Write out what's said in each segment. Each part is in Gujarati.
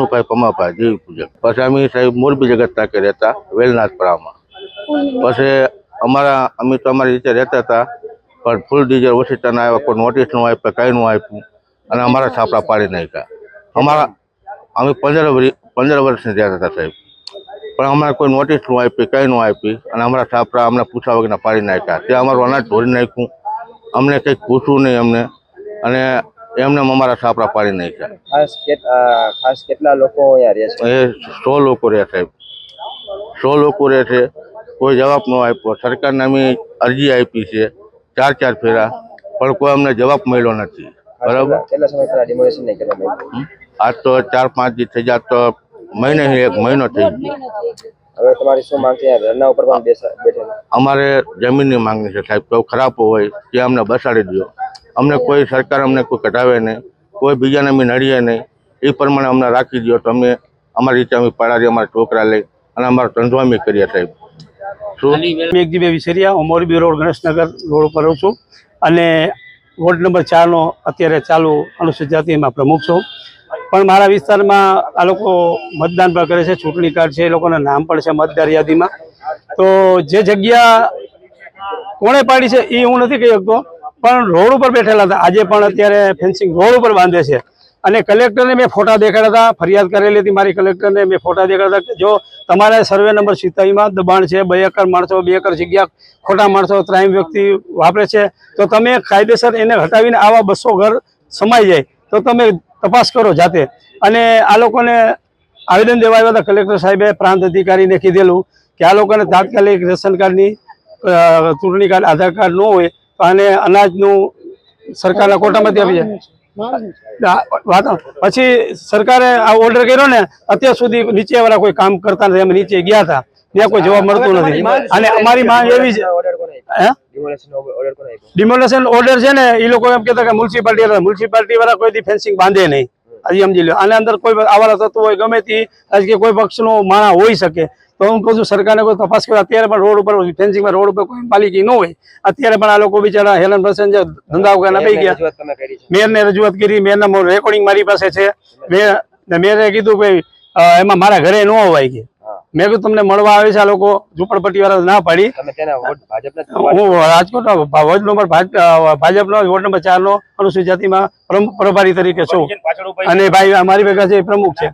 વિષ્ણુભાઈ પમાભાઈ દેવી પૂજક પછી અમે સાહેબ મોરબી જગત તાકે રહેતા વેલનાથપરામાં પછી અમારા, અમે તો અમારી રીતે રહેતા હતા, પણ ફૂલ ડીઝલ ઓછીતા ના આવ્યા, કોઈ નોટિસનું આપ્યા, કાંઈ નું આપ્યું, અને અમારા છાપરા પાડી નાખ્યા. અમારા, અમે પંદર પંદર વર્ષની રહેતા હતા સાહેબ. પણ અમારે કોઈ નોટિસનું આપી કંઈ નું આપી અને અમારા છાપરા અમને પૂછા વગરના પાડી નાખ્યા. ત્યાં અમારું અનાજ ઢોરી નાખ્યું. અમને કંઈક પૂછવું નહીં અમને. અને એમને અમારા છાપરા પાડી નાખ્યા. ખાસ ખાસ કેટલા લોકો રહે છે? એ સો લોકો રહે સાહેબ. સો લોકો રહે છે. કોઈ જવાબ ન આપ્યો. સરકારને અમે અરજી આપી છે ચાર ચાર ફેરા. પણ કોઈ અમને જવાબ મળ્યો નથી. બરાબર? આજ તો ચાર પાંચ દિવસ થઈ જાય તો મહિને એક મહિનો થઈ ગયો. હવે તમારી શું માંગ છે? ધરના ઉપર પણ બેસા અમારે જમીનની માંગણી છે સાહેબ. કોઈ ખરાબ હોય તે અમને બસાડી દો અમને કોઈ સરકાર અમને કોઈ કઢાવે નહીં કોઈ બીજાને અમે નડીએ નહીં. એ પ્રમાણે અમને રાખી દો તો અમે અમારી રીતે અમે પડાવી અમારા છોકરા લઈ અને અમારો ધંધો અમે કરીએ સાહેબ. શું? મેઘજીભાઈ વિસરિયા હું મોરબી રોડ ગણેશનગર રોડ ઉપર રહું છું. અને વોર્ડ નંબર ચારનો અત્યારે ચાલુ અનુસૂચિત જાતિમાં પ્રમુખ છું. પણ મારા વિસ્તારમાં આ લોકો મતદાન પણ કરે છે ચૂંટણી કાર્ડ છે એ લોકોના નામ પણ છે મતદાર યાદીમાં. તો જે જગ્યા કોણે પાડી છે એ હું નથી કહી શકતો. પણ રોડ ઉપર બેઠેલા હતા. આજે પણ અત્યારે ફેન્સિંગ રોડ ઉપર બાંધે છે. અને કલેક્ટરને મેં ફોટા દેખાડ્યા હતા. ફરિયાદ કરેલી હતી મારી કલેક્ટરને મેં ફોટા દેખાડ્યા હતા કે જો તમારા સર્વે નંબર સિત્તાવીમાં દબાણ છે, બે એકર માણસો, બે એકર જગ્યા ખોટા માણસો ત્રણ વ્યક્તિ વાપરે છે, તો તમે કાયદેસર એને હટાવીને આવા બસો ઘર સમાઈ જાય, તો તમે તપાસ કરો જાતે. અને આ લોકોને આવેદન દેવા આવ્યા હતા કલેક્ટર સાહેબે, પ્રાંત અધિકારીને કીધેલું કે આ લોકોને તાત્કાલિક રેશન કાર્ડની ચૂંટણી કાર્ડ, આધાર કાર્ડ ન હોય આને અનાજનું સરકારના કોટામાંથી આપી જાય. પછી સરકારે આ ઓર્ડર કર્યો ને અત્યાર સુધી નીચેવાળા કોઈ કામ કરતા નથી અમે નીચે ગયા હતા. ત્યાં કોઈ જવાબ મળતો નથી. અને અમારી માંગ એવી છે. ડિમોલેશન ઓર્ડર છે ને એ લોકો એમ કહેતા કે મ્યુનિસિપાલિટી મ્યુનિસિપાલિટી વાળા કોઈ ફેન્સિંગ બાંધે નહીં. હજી સમજી લો આની અંદર કોઈ આવાલા તત્વો હોય ગમે તે કે કોઈ પક્ષનો માણા હોઈ શકે. તો હું કહું છું સરકારને કોઈ તપાસ કરે. અત્યારે પણ રોડ ઉપર ફેન્સિંગમાં રોડ ઉપર કોઈ પાલિકી ન હોય. અત્યારે પણ આ લોકો બિચારા હેલન પેસેન્જર ધંધા વગરના પડી ગયા. રજૂઆત કરી છે. મેયરને રજૂઆત કરી મેયરના રેકોર્ડિંગ મારી પાસે છે. મેં મેયરે કીધું કે એમાં મારા ઘરે ન અવાય કે. મેં કીધું તમને મળવા આવે છે આ લોકો ઝુંપડપટ્ટી વાળા ના પાડી જ? હું રાજકોટ વોર્ડ નંબર ભાજપનો વોર્ડ નંબર ચાર નો અનુસૂચિત જાતિમાં પ્રમુખ પ્રભારી તરીકે છું. અને ભાઈ અમારી ભેગા છે એ પ્રમુખ છે.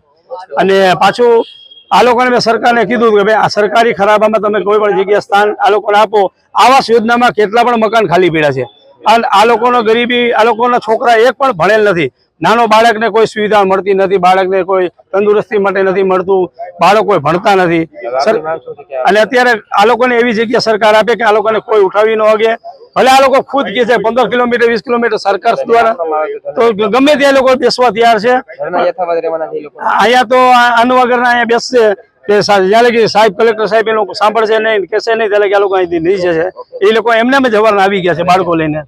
અને પાછું આ લોકોને મેં સરકારને કીધું કે ભાઈ આ સરકારી ખરાબામાં તમે કોઈ પણ જગ્યા સ્થાન આ લોકોને આપો. આવાસ યોજનામાં કેટલા પણ મકાન ખાલી પડ્યા છે. અને આ લોકોનો ગરીબી આ લોકોના છોકરા એક પણ ભણેલ નથી. નાનો બાળકને કોઈ સુવિધા મળતી નથી બાળકને કોઈ તંદુરસ્તી માટે નથી મળતું બાળકો ભણતા નથી. અને અત્યારે આ લોકોને એવી જગ્યા સરકાર આપે કે આ લોકોને કોઈ ઉઠાવી ન વાગે ભલે આ લોકો ખુદ કે છે પંદર કિલોમીટર વીસ કિલોમીટર સરકાર દ્વારા તો ગમે ત્યાં લોકો બેસવા તૈયાર છે. છે અહીંયા તો આનું વગરના અહીંયા બેસશે. સા- જ્યારે સાહેબ કલેક્ટર સાહેબ એ લોકો સાંભળશે નહીં કહેશે નહીં ત્યારે આ લોકો અહીંથી નહીં જશે એ લોકો એમને જવાના આવી ગયા છે બાળકો લઈને.